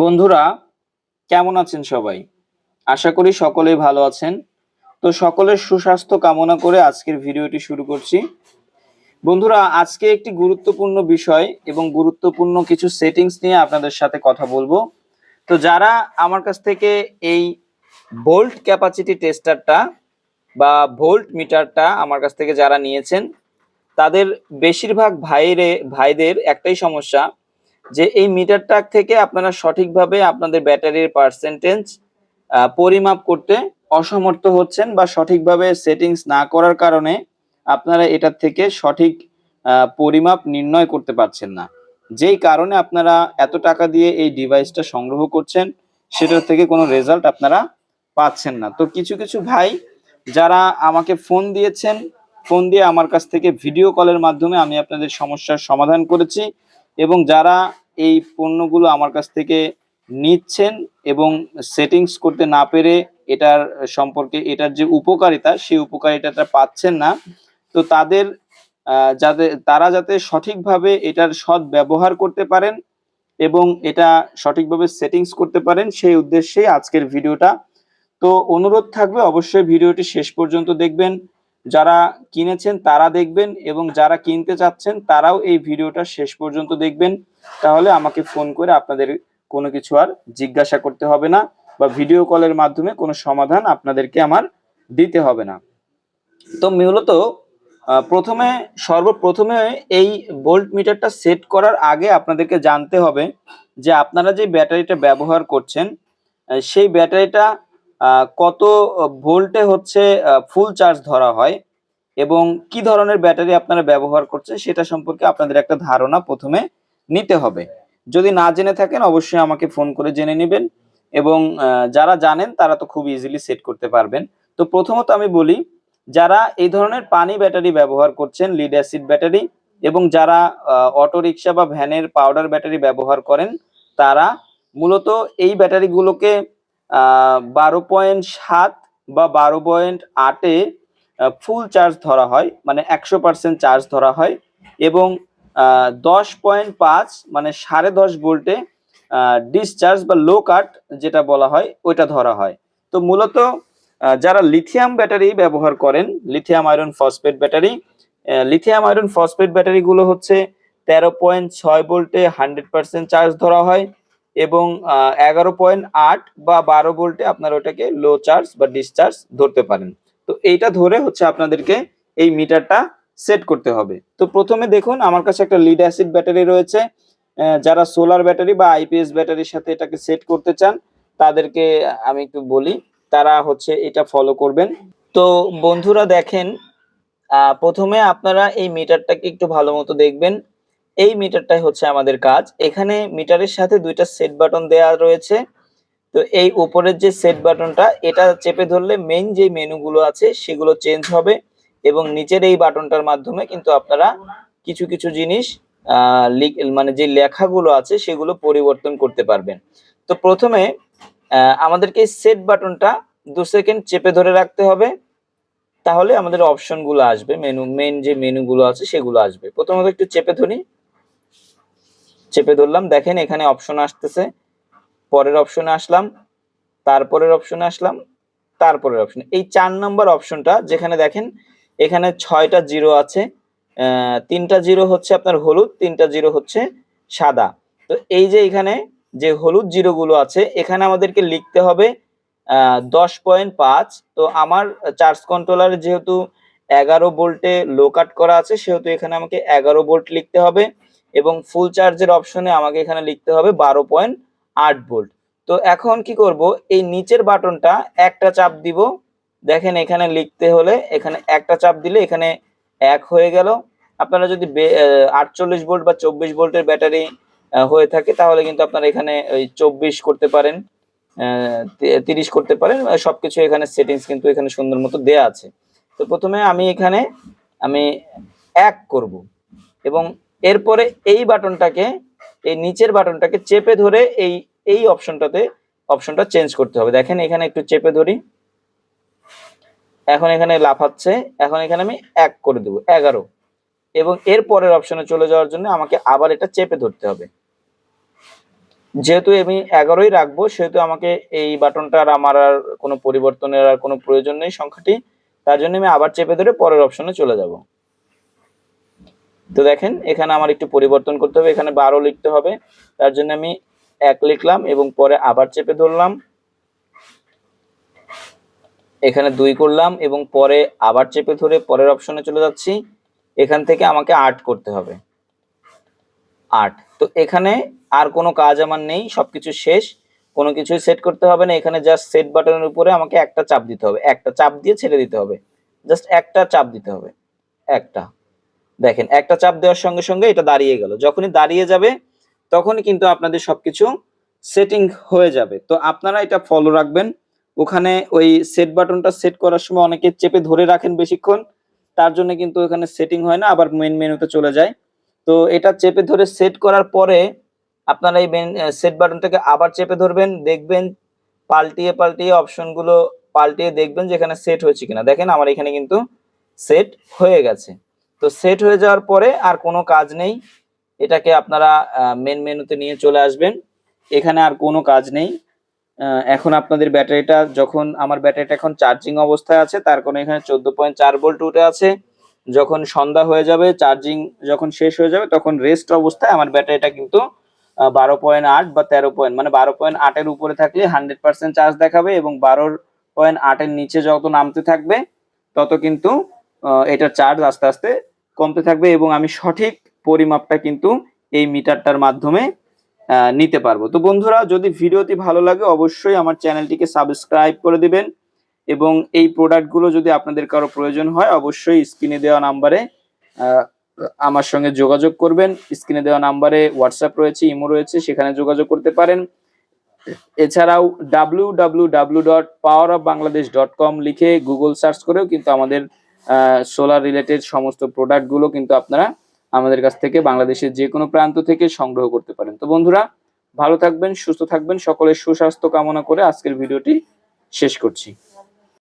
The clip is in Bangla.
বন্ধুরা, কেমন আছেন সবাই? আশা করি সকলেই ভালো আছেন। তো সকলের সুস্বাস্থ্য কামনা করে আজকের ভিডিওটি শুরু করছি। বন্ধুরা, আজকে একটি গুরুত্বপূর্ণ বিষয় এবং গুরুত্বপূর্ণ কিছু সেটিংস নিয়ে আপনাদের সাথে কথা বলব। তো যারা আমার কাছ থেকে এই ভোল্ট ক্যাপাসিটি টেস্টারটা বা ভোল্ট মিটারটা আমার কাছ থেকে যারা নিয়েছেন, তাদের বেশিরভাগ ভাইরে, ভাইদের একটাই সমস্যা যে এই মিটারটা থেকে আপনারা সঠিকভাবে আপনাদের ব্যাটারির পার্সেন্টেজ পরিমাপ করতে অসমর্থ হচ্ছেন বা সঠিকভাবে সেটিংস না করার কারণে আপনারা এটার থেকে সঠিক পরিমাপ নির্ণয় করতে পারছেন না। যেই কারণে আপনারা এত টাকা দিয়ে এই ডিভাইসটা সংগ্রহ করছেন, সেটার থেকে কোনো রেজাল্ট আপনারা পাচ্ছেন না। তো কিছু কিছু ভাই যারা আমাকে ফোন দিয়েছেন ফোন দিয়ে আমার কাছ থেকে ভিডিও কলের মাধ্যমে আমি আপনাদের সমস্যার সমাধান করেছি। এবং যারা এই পণ্যগুলো আমার কাছ থেকে নিচ্ছেন এবং সেটিংস করতে না পেরে এটার সম্পর্কে, এটার যে উপকারিতা, সেই উপকারিতাটা পাচ্ছেন না। তো তাদের যাতে, তারা যাতে সঠিকভাবে এটার সৎ ব্যবহার করতে পারেন এবং এটা সঠিকভাবে সেটিংস করতে পারেন, সেই উদ্দেশ্যেই আজকের ভিডিওটা। তো অনুরোধ থাকবে, অবশ্যই ভিডিওটি শেষ পর্যন্ত দেখবেন। যারা কিনেছেন তারা দেখবেন এবং যারা কিনতে চাচ্ছেন তারাও এই ভিডিওটা শেষ পর্যন্ত দেখবেন। তাহলে আমাকে ফোন করে আপনাদের কোনো কিছু আর জিজ্ঞাসা করতে হবে না বা ভিডিও কলের মাধ্যমে কোনো সমাধান আপনাদেরকে আমার দিতে হবে না। তো মূলত প্রথমে, সর্বপ্রথমে এই ভোল্ট মিটারটা সেট করার আগে আপনাদেরকে জানতে হবে যে আপনারা যে ব্যাটারিটা ব্যবহার করছেন সেই ব্যাটারিটা কত ভোল্টে হচ্ছে ফুল চার্জ ধরা হয় এবং কি ধরনের ব্যাটারি আপনারা ব্যবহার করছেন সেটা সম্পর্কে আপনাদের একটা ধারণা প্রথমে নিতে হবে। যদি না জেনে থাকেন, অবশ্যই আমাকে ফোন করে জেনে নেবেন এবং যারা জানেন তারা তো খুব ইজিলি সেট করতে পারবেন। তো প্রথমত আমি বলি, যারা এই ধরনের পানি ব্যাটারি ব্যবহার করছেন লিড অ্যাসিড ব্যাটারি এবং যারা অটো রিক্সা বা ভ্যানের পাউডার ব্যাটারি ব্যবহার করেন, তারা মূলত এই ব্যাটারিগুলোকে বারো পয়েন্ট সাত বা বারো পয়েন্ট আটে ফুল চার্জ ধরা হয় মানে একশো পার্সেন্ট চার্জ ধরা হয় এবং দশ পয়েন্ট পাঁচ মানে সাড়ে দশ ভোল্টে ডিসচার্জ বা লো কাট যেটা বলা হয়, ওইটা ধরা হয়। তো মূলত যারা লিথিয়াম ব্যাটারি ব্যবহার করেন lithium iron phosphate battery lithium iron phosphate ব্যাটারিগুলো হচ্ছে তেরো পয়েন্ট ছয় ভোল্টে হান্ড্রেড পার্সেন্ট চার্জ ধরা হয়। এবং এগারো পয়েন্ট আট বা বারো ভোল্টে আপনারা ওটাকে লো চার্জ বা ডিসচার্জ ধরতে পারেন। তো এইটা ধরে হচ্ছে আপনাদেরকে এই মিটারটা সেট করতে হবে। তো প্রথমে দেখুন, আমার কাছে একটা লিড অ্যাসিড ব্যাটারি রয়েছে। যারা সোলার ব্যাটারি বা আইপিএস ব্যাটারির সাথে এটাকে সেট করতে চান, তাদেরকে আমি একটু বলি, তারা হচ্ছে এটা ফলো করবেন। তো বন্ধুরা দেখেন প্রথমে আপনারা এই মিটারটাকে একটু ভালো মতো দেখবেন। এই মিটারটাই হচ্ছে আমাদের কাজ। এখানে মিটারের সাথে দুইটা সেট বাটন দেওয়া রয়েছে। তো এই উপরের যে সেট বাটনটা এটা চেপে ধরলে মেইন যে মেনুগুলো আছে, সেগুলো চেঞ্জ হবে এবং নিচের এই বাটনটার মাধ্যমে কিন্তু আপনারা কিছু কিছু জিনিস মানে যে লেখাগুলো আছে, সেগুলো পরিবর্তন করতে পারবেন। তো প্রথমে আমাদেরকে সেট বাটনটা দু সেকেন্ড চেপে ধরে রাখতে হবে। তাহলে আমাদের অপশনগুলো আসবে। মেনু মেন যে মেনুগুলো আছে, সেগুলো আসবে। প্রথমত একটু চেপে ধরি। চেপে ধরলাম। দেখেন এখানে অপশন আসতেছে। পরের অপশনে আসলাম, তারপরের অপশনে আসলাম, তারপরের অপশন এই চার নম্বর অপশনটা যেখানে দেখেন, এখানে ছয়টা জিরো আছে তিনটা জিরো হচ্ছে আপনার হলুদ, তিনটা জিরো হচ্ছে সাদা। তো এই যে এখানে যে হলুদ জিরো গুলো আছে, এখানে আমাদেরকে লিখতে হবে দশ পয়েন্ট পাঁচ। তো আমার চার্জ কন্ট্রোলার যেহেতু এগারো বোল্টে লো কাট করা আছে, সেহেতু এখানে আমাকে এগারো বোল্ট লিখতে হবে। এবং ফুল চার্জের অপশনে আমাকে এখানে লিখতে হবে বারো পয়েন্ট আট ভোল্ট তো এখন কি করব? এই নিচের বাটনটা একটা চাপ দিব। দেখেন এখানে লিখতে হলে এখানে একটা চাপ দিলে এখানে এক হয়ে গেল। আপনারা যদি আটচল্লিশ ভোল্ট বা চব্বিশ ভোল্টের ব্যাটারি হয়ে থাকে তাহলে কিন্তু আপনারা এখানে ওই চব্বিশ করতে পারেন তিরিশ করতে পারেন। সবকিছু এখানে সেটিংস কিন্তু এখানে সুন্দর মতো দেয়া আছে। তো প্রথমে আমি এখানে আমি এক করব এবং এরপরে এই বাটনটাকে, এই নিচের বাটনটাকে চেপে ধরে এই এই অপশনটাতে, অপশনটা চেঞ্জ করতে হবে। দেখেন এখানে একটু চেপে ধরি। এখন এখানে লাফাচ্ছে। এখন এখানে আমি এক করে দেবো, এগারো। এবং এর পরের অপশনে চলে যাওয়ার জন্য আমাকে আবার এটা চেপে ধরতে হবে। যেহেতু আমি এগারোই রাখব, সেহেতু আমাকে এই বাটনটার আমার আর কোনো পরিবর্তনের আর কোনো প্রয়োজন নেই সংখ্যাটি, তার জন্য আমি আবার চেপে ধরে পরের অপশনে চলে যাব। তো দেখেন, এখানে আমার একটু পরিবর্তন করতে হবে। এখানে বারো লিখতে হবে। তার জন্য আমি এক লিখলাম এবং পরে আবার চেপে ধরলাম। এখানে দুই করলাম এবং পরে আবার চেপে ধরে পরের অপশনে চলে যাচ্ছি। এখান থেকে আমাকে আট করতে হবে। আট। তো এখানে আর কোনো কাজ আমার নেই, সবকিছু শেষ। কোনো কিছুই সেট করতে হবে না। এখানে জাস্ট সেট বাটনের উপরে আমাকে একটা চাপ দিতে হবে। একটা চাপ দিয়ে ছেড়ে দিতে হবে। জাস্ট একটা চাপ দিতে হবে। একটা। দেখেন, একটা চাপ দেওয়ার সঙ্গে সঙ্গে এটা দাঁড়িয়ে গেল। যখনই দাঁড়িয়ে যাবে, তখনই কিন্তু আপনাদের সবকিছু সেটিং হয়ে যাবে। তো আপনারা এটা ফলো রাখবেন। ওখানে ওই সেট বাটনটা সেট করার সময় অনেকে চেপে ধরে রাখেন বেশিক্ষণ। তার জন্য কিন্তু ওখানে সেটিং হয় না, আবার মেন মেনুতে চলে যায়। তো এটা চেপে ধরে সেট করার পরে আপনারা এই সেট বাটনটাকে আবার চেপে ধরবেন। দেখবেন পাল্টিয়ে পাল্টিয়ে অপশনগুলো পাল্টিয়ে দেখবেন যে এখানে সেট হয়েছে কিনা। দেখেন আমার এখানে কিন্তু সেট হয়ে গেছে। তো সেট হয়ে যাওয়ার পরে আর কোনো কাজ নেই। এটাকে আপনারা মেন মেনুতে নিয়ে চলে আসবেন। এখানে আর কোনো কাজ নেই। এখন আপনাদের ব্যাটারিটা যখন, আমার ব্যাটারিটা এখন চার্জিং অবস্থায় আছে, তার কারণে এখানে চোদ্দ পয়েন্ট চার ভোল্ট উঠে আছে। যখন সন্ধ্যা হয়ে যাবে চার্জিং যখন শেষ হয়ে যাবে, তখন রেস্ট অবস্থায় আমার ব্যাটারিটা কিন্তু বারো পয়েন্ট আট বা তেরো পয়েন্ট মানে বারো পয়েন্ট আটের উপরে থাকলে হান্ড্রেড পার্সেন্ট চার্জ দেখাবে এবং বারোর পয়েন্ট আটের নিচে যত নামতে থাকবে, তত কিন্তু এটার চার্জ আস্তে আস্তে কমতে থাকবে এবং আমি সঠিক পরিমাপটা কিন্তু এই মিটারটার মাধ্যমে নিতে পারব। তো বন্ধুরা, যদি ভিডিওটি ভালো লাগে, অবশ্যই আমার চ্যানেলটিকে সাবস্ক্রাইব করে দিবেন এবং এই প্রোডাক্টগুলো যদি আপনাদের কারও প্রয়োজন হয়, অবশ্যই স্ক্রিনে দেওয়া নাম্বারে আমার সঙ্গে যোগাযোগ করবেন। স্ক্রিনে দেওয়া নাম্বারে হোয়াটসঅ্যাপ রয়েছে, ইমো রয়েছে, সেখানে যোগাযোগ করতে পারেন। এছাড়াও W W W dot power of Bangladesh dot com লিখে গুগল সার্চ করেও কিন্তু আমাদের সোলার রিলেটেড সমস্ত প্রোডাক্টগুলো কিন্তু আপনারা আমাদের কাছ থেকে বাংলাদেশের যে কোনো প্রান্ত থেকে সংগ্রহ করতে পারেন। তো বন্ধুরা, ভালো থাকবেন, সুস্থ থাকবেন, সকলের সুস্বাস্থ্য কামনা করে আজকের ভিডিওটি শেষ করছি।